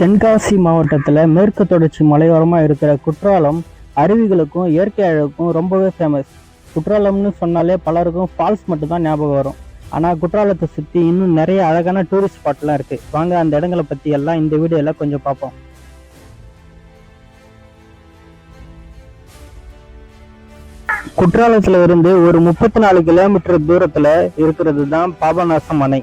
தென்காசி மாவட்டத்தில் மேற்கு தொடர்ச்சி மலையோரமாக இருக்கிற குற்றாலம் அருவிகளுக்கும் இயற்கை அழகுக்கும் ரொம்பவே ஃபேமஸ் குற்றாலம்னு சொன்னாலே பலருக்கும் ஃபால்ஸ் மட்டும்தான் ஞாபகம் வரும். ஆனால் குற்றாலத்தை சுற்றி இன்னும் நிறைய அழகான டூரிஸ்ட் ஸ்பாட்லாம் இருக்குது வாங்க அந்த இடங்களை பற்றி எல்லாம் இந்த வீடியோவில் கொஞ்சம் பார்ப்போம். குற்றாலத்தில் இருந்து ஒரு முப்பத்தி நாலு கிலோமீட்டர் தூரத்தில் இருக்கிறது தான் பாபநாசம் அணை.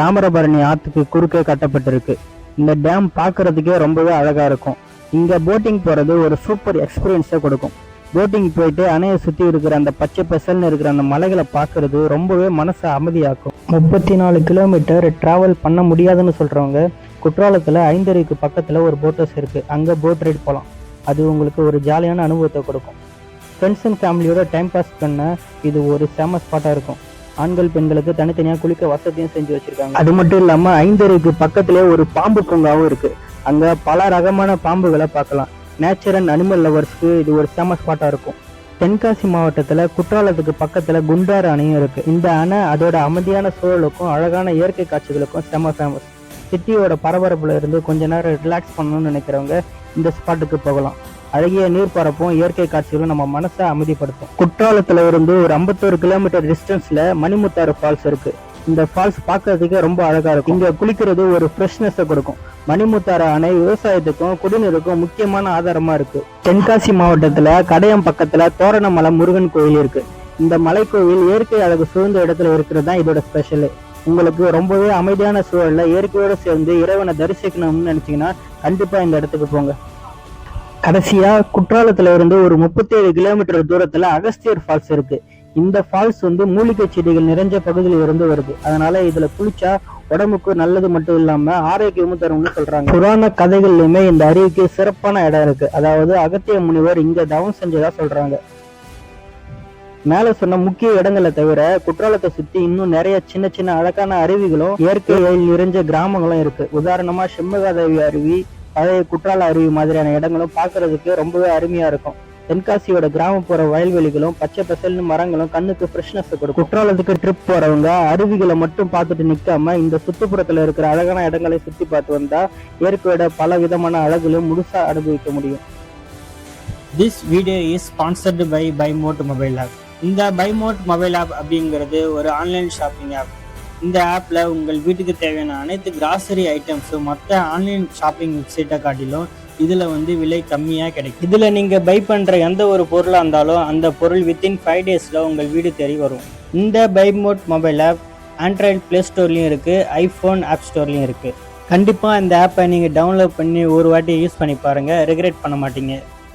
தாமிரபரணி ஆற்றுக்கு குறுக்கே கட்டப்பட்டிருக்கு. இந்த டேம் பார்க்கறதுக்கே ரொம்பவே அழகா இருக்கும். இங்க போட்டிங் போறது ஒரு சூப்பர் எக்ஸ்பீரியன்ஸை கொடுக்கும். போட்டிங் போயிட்டு அணையை சுத்தி இருக்கிற அந்த பச்சை பசல்னு இருக்கிற அந்த மலைகளை பார்க்கிறது ரொம்பவே மனசை அமைதியாக்கும். முப்பத்தி நாலு கிலோமீட்டர் டிராவல் பண்ண முடியாதுன்னு சொல்றவங்க குற்றாலத்துல ஐந்தருவிக்கு பக்கத்துல ஒரு போட் ஹவுஸ் இருக்கு. அங்க போட் ரைட் போகலாம் அது உங்களுக்கு ஒரு ஜாலியான அனுபவத்தை கொடுக்கும். ஃப்ரெண்ட்ஸ் அண்ட் ஃபேமிலியோட டைம் பாஸ் பண்ண இது ஒரு ஃபேமஸ் ஸ்பாட்டாக இருக்கும். ஆண்கள் பெண்களுக்கு தனித்தனியாக குளிக்க வசதியும் செஞ்சு வச்சிருக்காங்க. அது மட்டும் இல்லாமல் ஐந்தருக்கு பக்கத்திலே ஒரு பாம்பு பூங்காவும் இருக்கு. அங்கே பல ரகமான பாம்புகளை பார்க்கலாம். நேச்சர் அண்ட் அனிமல் லவர்ஸ்க்கு இது ஒரு செம ஸ்பாட்டாக இருக்கும். தென்காசி மாவட்டத்தில் குற்றாலத்துக்கு பக்கத்தில் குண்டாறு அணையும் இருக்கு. இந்த அணை அதோட அமைதியான சூழலுக்கும் அழகான இயற்கை காட்சிகளுக்கும் செம ஃபேமஸ் சிட்டியோட பரபரப்புல இருந்து கொஞ்ச நேரம் ரிலாக்ஸ் பண்ணணும்னு நினைக்கிறவங்க இந்த ஸ்பாட்டுக்கு போகலாம். அழகிய நீர்ப்பரப்பும் இயற்கை காட்சிகளும் நம்ம மனசை அமைதிப்படுத்தும். குற்றாலத்துல இருந்து ஒரு ஐம்பத்தோரு கிலோமீட்டர் டிஸ்டன்ஸ்ல மணிமுத்தாறு ஃபால்ஸ் இருக்கு. இந்த ஃபால்ஸ் பார்க்கறதுக்கே ரொம்ப அழகா இருக்கும். இங்க குளிக்கிறது ஒரு ஃப்ரெஷ்னஸை கொடுக்கும். மணிமுத்தாறு அணை விவசாயத்துக்கும் குடிநீருக்கும் முக்கியமான ஆதாரமா இருக்கு. தென்காசி மாவட்டத்துல கடையம் பக்கத்துல தோரணமலை முருகன் கோயில் இருக்கு. இந்த மலைக்கோவில் இயற்கை அழகு சூழ்ந்த இடத்துல இருக்கிறது தான் இதோட ஸ்பெஷல் உங்களுக்கு ரொம்பவே அமைதியான சூழல்ல இயற்கையோட சேர்ந்து இறைவனை தரிசிக்கணும்னு நினைச்சீங்கன்னா கண்டிப்பா இந்த இடத்துக்கு போங்க. கடைசியா குற்றாலத்துல இருந்து ஒரு முப்பத்தேழு கிலோமீட்டர் தூரத்துல அகஸ்தியர் ஃபால்ஸ் இருக்கு. இந்த ஃபால்ஸ் வந்து மூலிகை செடிகள் நிறைஞ்ச பகுதியில் இருந்து வருது. அதனால இதுல குளிச்சா உடம்புக்கு நல்லது மட்டும் இல்லாம ஆரோக்கியமும் தரும்னு சொல்றாங்க. புராண கதைகள்லயுமே இந்த அருவிக்கு சிறப்பான இடம் இருக்கு. அதாவது அகத்திய முனிவர் இங்க தவம் செஞ்சதா சொல்றாங்க. மேல சொன்ன முக்கிய இடங்களை தவிர குற்றாலத்தை சுத்தி இன்னும் நிறைய சின்ன சின்ன அழகான அருவிகளும் இயற்கையில் நிறைஞ்ச கிராமங்களும் இருக்கு. உதாரணமா செம்மகாதேவி அருவி பழைய குற்றால அருவி மாதிரியான இடங்களும் பார்க்கறதுக்கு ரொம்பவே அருமையா இருக்கும். தென்காசியோட கிராமப்புற வயல்வெளிகளும் பச்சை பசல்னு மரங்களும் கண்ணுக்கு ஃப்ரெஷ்னஸ் கொடுக்கும். குற்றாலத்துக்கு ட்ரிப் போறவங்க அருவிகளை மட்டும் பார்த்துட்டு நிக்காம இந்த சுற்றுப்புறத்துல இருக்கிற அழகான இடங்களை சுத்தி பார்த்து வந்தா இயற்கையோட பல விதமான அழகுகளும் முழுசா அனுபவிக்க முடியும். This video is sponsored by பைமோட் mobile app இந்த பைமோட் மொபைல் ஆப் அப்படிங்கிறது ஒரு ஆன்லைன் ஷாப்பிங் ஆப் இந்த ஆப்பில் உங்கள் வீட்டுக்கு தேவையான அனைத்து கிராசரி ஐட்டம்ஸும் மற்ற ஆன்லைன் ஷாப்பிங் வெப்சைட்டை காட்டிலும் இதில் வந்து விலை கம்மியாக கிடைக்கும். இதில் நீங்கள் பை பண்ணுற எந்த ஒரு பொருளாக இருந்தாலும் அந்த பொருள் வித்தின் ஃபைவ் டேஸில் உங்கள் வீடு தேடி வரும். இந்த பைமோட் மொபைல் ஆப் ஆண்ட்ராய்டு ப்ளே ஸ்டோர்லேயும் இருக்குது ஐஃபோன் ஆப் ஸ்டோர்லேயும் இருக்குது கண்டிப்பாக இந்த ஆப்பை நீங்கள் டவுன்லோட் பண்ணி ஒரு வாட்டி யூஸ் பண்ணி பாருங்கள் ரெகுலேட் பண்ண மாட்டீங்க.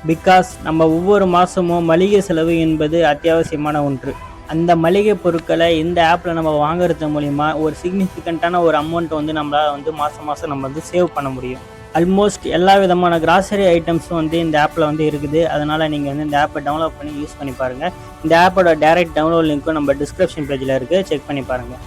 பிகாஸ் நம்ம ஒவ்வொரு மாதமும் மளிகை செலவு என்பது அத்தியாவசியமான ஒன்று. அந்த மளிகை பொருட்களை இந்த ஆப்பில் நம்ம வாங்குறது மூலிமா ஒரு சிக்னிஃபிகண்ட்டான ஒரு அமௌண்ட் வந்து நம்மளால் வந்து மாதம் மாதம் நம்ம வந்து சேவ் பண்ண முடியும். ஆல்மோஸ்ட் எல்லா விதமான கிராசரி ஐட்டம்ஸும் வந்து இந்த ஆப்பில் வந்து இருக்குது. அதனால் நீங்கள் வந்து இந்த ஆப்பை டவுன்லோட் பண்ணி யூஸ் பண்ணி பாருங்கள் இந்த ஆப்போட டேரக்ட் டவுன்லோட் லிங்க்கும் நம்ம டிஸ்கிரிப்ஷன் பேஜில் இருக்குது செக் பண்ணி பாருங்கள்